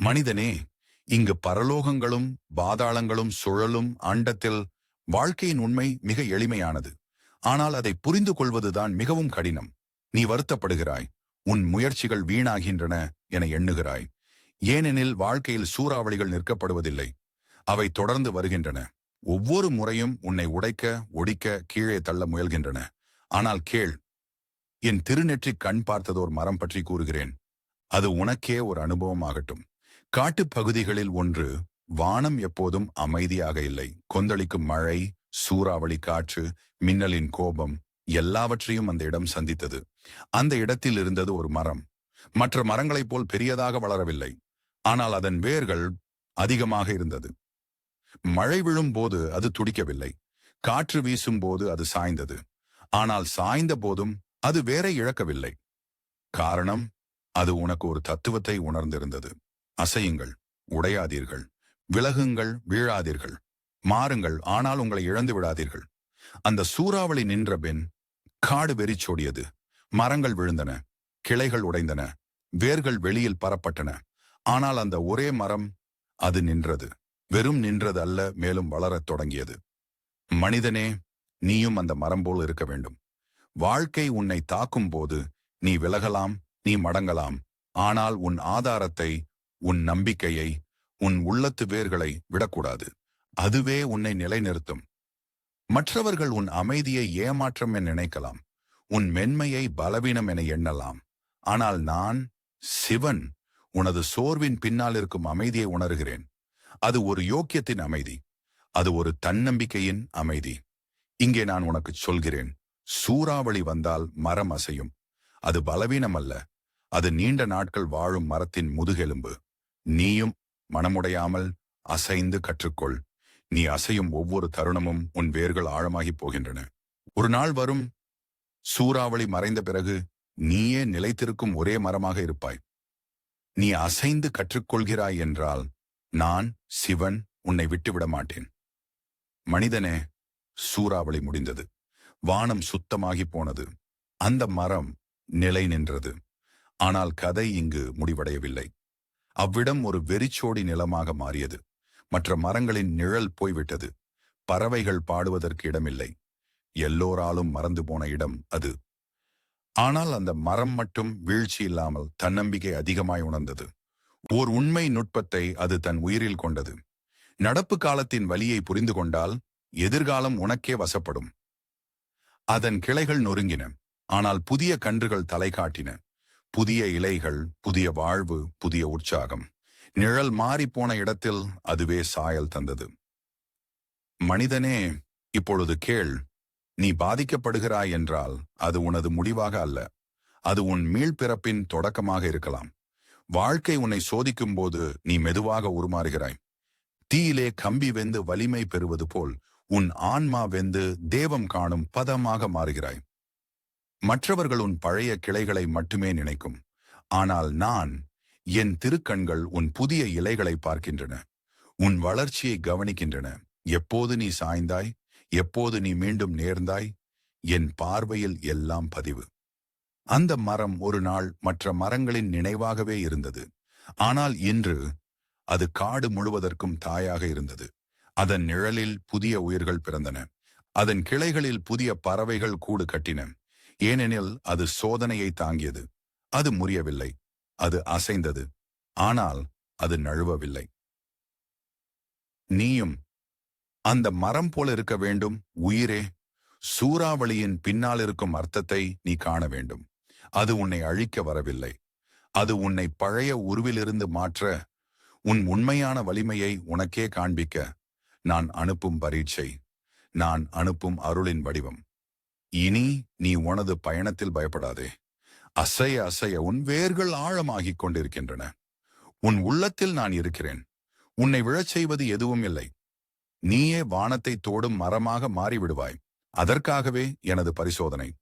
மனிதனே இங்கு பரலோகங்களும் பாதாளங்களும் சுழலும் அண்டத்தில் வாழ்க்கையின் உண்மை மிக எளிமையானது. ஆனால் அதை புரிந்து கொள்வதுதான் மிகவும் கடினம். நீ வருத்தப்படுகிறாய் உன் முயற்சிகள் வீணாகின்றன என எண்ணுகிறாய். ஏனெனில் வாழ்க்கையில் சூறாவளிகள் நிற்கப்படுவதில்லை அவை தொடர்ந்து வருகின்றன. ஒவ்வொரு முறையும் உன்னை உடைக்க ஒடிக்க கீழே தள்ள முயல்கின்றன. ஆனால் கேள் என் திருநெற்றிக் கண் பார்த்ததோர் மரம் பற்றி கூறுகிறேன். அது உனக்கே ஒரு அனுபவமாகட்டும். காட்டுப் பகுதிகளில் ஒன்று வானம் எப்போதும் அமைதியாக இல்லை. கொந்தளிக்கும் மழை சூறாவளி காற்று மின்னலின் கோபம் எல்லாவற்றையும் அந்த இடம் சந்தித்தது. அந்த இடத்தில் இருந்தது ஒரு மரம். மற்ற மரங்களைப் போல் பெரியதாக வளரவில்லை. ஆனால் அதன் வேர்கள் அதிகமாக இருந்தது. மழை விழும் போது அது துடிக்கவில்லை. காற்று வீசும் போது அது சாய்ந்தது. ஆனால் சாய்ந்த போதும் அது வேற இழக்கவில்லை. காரணம் அது உனக்கு ஒரு தத்துவத்தை உணர்ந்திருந்தது. அசையுங்கள் உடையாதீர்கள் விலகுங்கள் வீழாதீர்கள் மாறுங்கள் ஆனால் உங்களை இழந்து விடாதீர்கள். அந்த சூறாவளி நின்ற பின் காடு வெறிச்சோடியது மரங்கள் விழுந்தன கிளைகள் உடைந்தன வேர்கள் வெளியில் பரப்பட்டன. ஆனால் அந்த ஒரே மரம் அது நின்றது வெறும் நின்றது அல்ல மேலும் வளரத் தொடங்கியது. மனிதனே நீயும் அந்த மரம் போல் இருக்க வேண்டும். வாழ்க்கை உன்னை தாக்கும் போது நீ விலகலாம் நீ மடங்கலாம் ஆனால் உன் ஆதாரத்தை உன் நம்பிக்கையை உன் உள்ளத்து வேர்களை விடக்கூடாது. அதுவே உன்னை நிலைநிறுத்தும். மற்றவர்கள் உன் அமைதியை ஏமாற்றம் என நினைக்கலாம். உன் மென்மையை பலவீனம் என எண்ணலாம். ஆனால் நான் சிவன் உனது சோர்வின் பின்னால் இருக்கும் அமைதியை உணர்கிறேன். அது ஒரு யோக்கியத்தின் அமைதி. அது ஒரு தன்னம்பிக்கையின் அமைதி. இங்கே நான் உனக்கு சொல்கிறேன். சூறாவளி வந்தால் மரம் அசையும். அது பலவீனம் அல்ல அது நீண்ட நாட்கள் வாழும் மரத்தின் முதுகெலும்பு. நீயும் மனமுடையாமல் அசைந்து கற்றுக்கொள். நீ அசையும் ஒவ்வொரு தருணமும் உன் வேர்கள் ஆழமாகிப் போகின்றன. ஒரு நாள் வரும். சூறாவளி மறைந்த பிறகு நீயே நிலைத்திருக்கும் ஒரே மரமாக இருப்பாய். நீ அசைந்து கற்றுக்கொள்கிறாய் என்றால் நான் சிவன் உன்னை விட்டுவிட மாட்டேன். மனிதனே சூறாவளி முடிந்தது. வானம் சுத்தமாகி போனது. அந்த மரம் நிலை நின்றது. ஆனால் கதை இங்கு முடிவடையவில்லை. அவ்விடம் ஒரு வெறிச்சோடி நிலமாக மாறியது. மற்ற மரங்களின் நிழல் போய்விட்டது. பறவைகள் பாடுவதற்கு இடமில்லை. எல்லோராலும் மறந்து போன இடம் அது. ஆனால் அந்த மரம் மட்டும் வீழ்ச்சி இல்லாமல் தன்னம்பிக்கை அதிகமாய் உணர்ந்தது. ஓர் உண்மை நுட்பத்தை அது தன் உயிரில் கொண்டது. நடப்பு காலத்தின் வலியை புரிந்து கொண்டால் எதிர்காலம் உனக்கே வசப்படும். அதன் கிளைகள் நொறுங்கின. ஆனால் புதிய கன்றுகள் தலை காட்டின. புதிய இலைகள் புதிய வாழ்வு புதிய உற்சாகம். நிழல் மாறிப்போன இடத்தில் அதுவே சாயல் தந்தது. மனிதனே இப்பொழுது கேள் நீ பாதிக்கப்படுகிறாய் என்றால் அது உனது முடிவாக அல்ல. அது உன் மீள்பிறப்பின் தொடக்கமாக இருக்கலாம். வாழ்க்கை உன்னை சோதிக்கும் போது நீ மெதுவாக உருமாறுகிறாய். தீயிலே கம்பி வெந்து வலிமை பெறுவது போல் உன் ஆன்மா வெந்து தேவம் காணும் பதமாக மாறுகிறாய். மற்றவர்கள் உன் பழைய கிளைகளை மட்டுமே நினைக்கும். ஆனால் நான் என் திருக்கண்கள் உன் புதிய இலைகளை பார்க்கின்றன. உன் வளர்ச்சியை கவனிக்கின்றன. எப்போது நீ சாய்ந்தாய்? எப்போது நீ மீண்டும் நேர்ந்தாய்? என் பார்வையில் எல்லாம் பதிவு. அந்த மரம் ஒரு நாள் மற்ற மரங்களின் நினைவாகவே இருந்தது. ஆனால் இன்று அது காடு முழுவதற்கும் தாயாக இருந்தது. அதன் நிழலில் புதிய உயிர்கள் பிறந்தன. அதன் கிளைகளில் புதிய பறவைகள் கூடு கட்டின. ஏனெனில் அது சோதனையை தாங்கியது. அது முறியவில்லை. அது அசைந்தது. ஆனால் அது நழுவவில்லை. நீயும் அந்த மரம் போல இருக்க வேண்டும். உயிரே சூறாவளியின் பின்னால் இருக்கும் அர்த்தத்தை நீ காண வேண்டும். அது உன்னை அழிக்க வரவில்லை. அது உன்னை பழைய உருவிலிருந்து மாற்ற உன் உண்மையான வலிமையை உனக்கே காண்பிக்க நான் அனுப்பும் பரீட்சை நான் அனுப்பும் அருளின் வடிவம். இனி நீ உனது பயணத்தில் பயப்படாதே. அசைய அசைய உன் வேர்கள் ஆழமாகிக் கொண்டிருக்கின்றன. உன் உள்ளத்தில் நான் இருக்கிறேன். உன்னை விழச் செய்வது எதுவும் இல்லை. நீயே வானத்தை தோடும் மரமாக மாறிவிடுவாய். அதற்காகவே எனது பரிசோதனை.